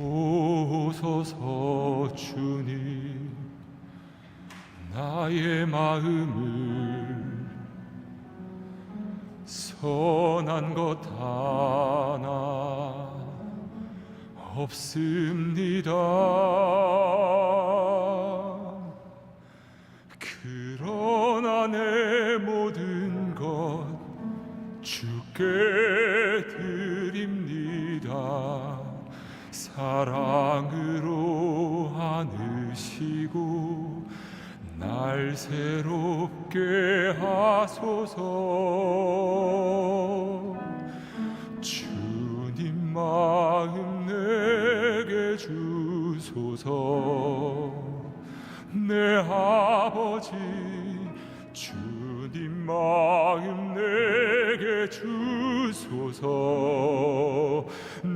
보소서 주님 나의 마음을 선한 것 하나 없습니다 사랑으로 안으시고 날 새롭게 하소서. 주님 마음 내게 주소서. 내 아버지 주님 마음 내게 주소서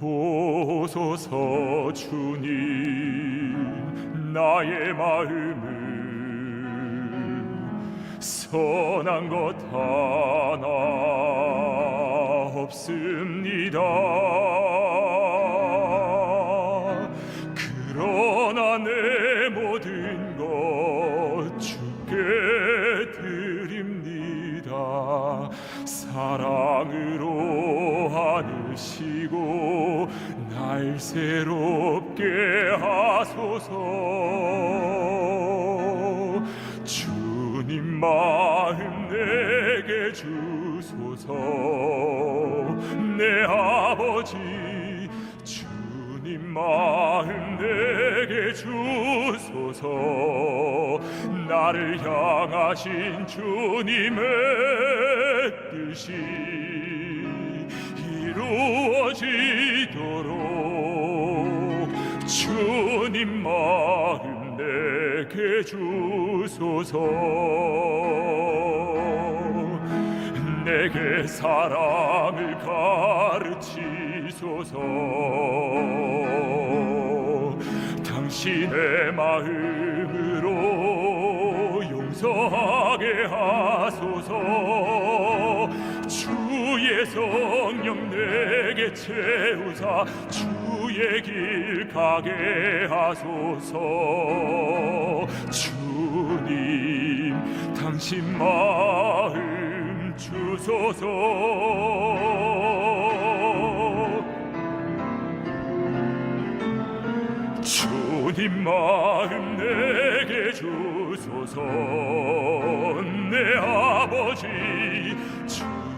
보소서 주님. 나의 마음을 선한 것 하나 없습니다 사랑으로 안으시고 날 새롭게 하소서. 주님 마음 내게 주소서. 내 아버지 주님 마음 내게 주소서. 나를 향하신 주님의 뜻이 이루어지도록 주님 마음 내게 주소서. 내게 사랑을 가르치소서. 당신의 마음으로 용서하게 하소서 성령 내게 채우사 주의 길 가게 하소서. 주님 당신 마음 주소서. 주님 마음 내게 주소서. 내 아버지 주님